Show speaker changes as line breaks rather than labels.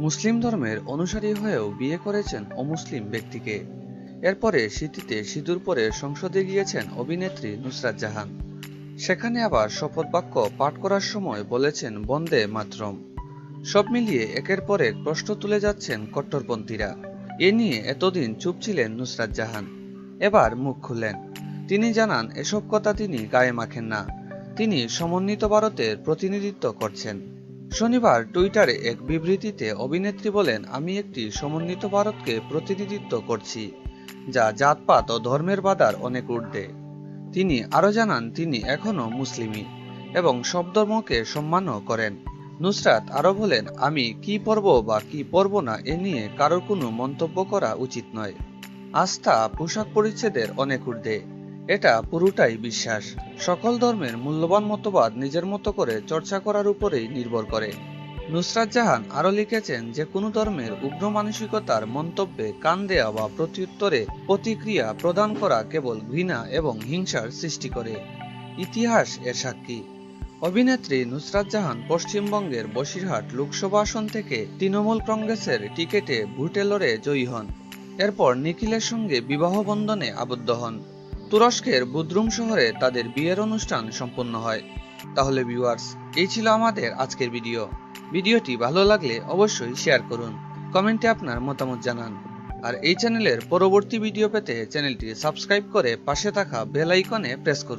মুসলিম ধর্মের অনুসারী হয়েও বিয়ে করেছেন অমুসলিম ব্যক্তিকে। এরপরে স্মৃতিতে সিঁদুর পরে সংসদে গিয়েছেন অভিনেত্রী নুসরাত জাহান। সেখানে আবার শপথ বাক্য পাঠ করার সময় বলেছেন, বন্দে মাতরম। সব মিলিয়ে একের পর এক প্রশ্ন তুলে যাচ্ছেন কট্টরপন্থীরা। এ নিয়ে এতদিন চুপ ছিলেন নুসরাত জাহান। এবার মুখ খুললেন। তিনি জানান, এসব কথা তিনি গায়ে মাখেন না। তিনি সমন্বিত ভারতের প্রতিনিধিত্ব করছেন। শনিবার টুইটারে এক বিবৃতিতে অভিনেত্রী বলেন, আমি একটি সমন্বিত ভারতকে প্রতিনিধিত্ব করছি, যা জাতপাত ও ধর্মের বাধার অনেক ঊর্ধ্বে। তিনি আরও জানান, তিনি এখনও মুসলিমই এবং সব ধর্মকে সম্মানও করেন। নুসরাত আরও বলেন, আমি কি পরব বা কি পরব না এ নিয়ে কারোর কোনো মন্তব্য করা উচিত নয়। আস্থা পোশাক পরিচ্ছেদের অনেক ঊর্ধ্বে। এটা পুরোটাই বিশ্বাস। সকল ধর্মের মূল্যবান মতবাদ নিজের মতো করে চর্চা করার উপরেই নির্ভর করে। নুসরাত জাহান আরও লিখেছেন যে, কোনো ধর্মের উগ্র মানসিকতার মন্তব্যে কান দেয়া বা প্রত্যুত্তরে প্রতিক্রিয়া প্রদান করা কেবল ঘৃণা এবং হিংসার সৃষ্টি করে। ইতিহাস এর সাক্ষী। অভিনেত্রী নুসরাত জাহান পশ্চিমবঙ্গের বসিরহাট লোকসভা আসন থেকে তৃণমূল কংগ্রেসের টিকেটে ভোটে লড়ে জয়ী হন। এরপর নিখিলের সঙ্গে বিবাহ বন্ধনে আবদ্ধ হন। তুরস্কের বুদ্রুম শহরে তাদের বিয়ের অনুষ্ঠান সম্পন্ন হয়। তাহলে ভিউয়ার্স এই ছিল আমাদের আজকের ভিডিও ভিডিওটি ভালো লাগলে অবশ্যই শেয়ার করুন, কমেন্টে আপনার মতামত জানান। আর এই চ্যানেলের পরবর্তী ভিডিও পেতে চ্যানেলটি সাবস্ক্রাইব করে পাশে থাকা বেল আইকনে প্রেস করুন।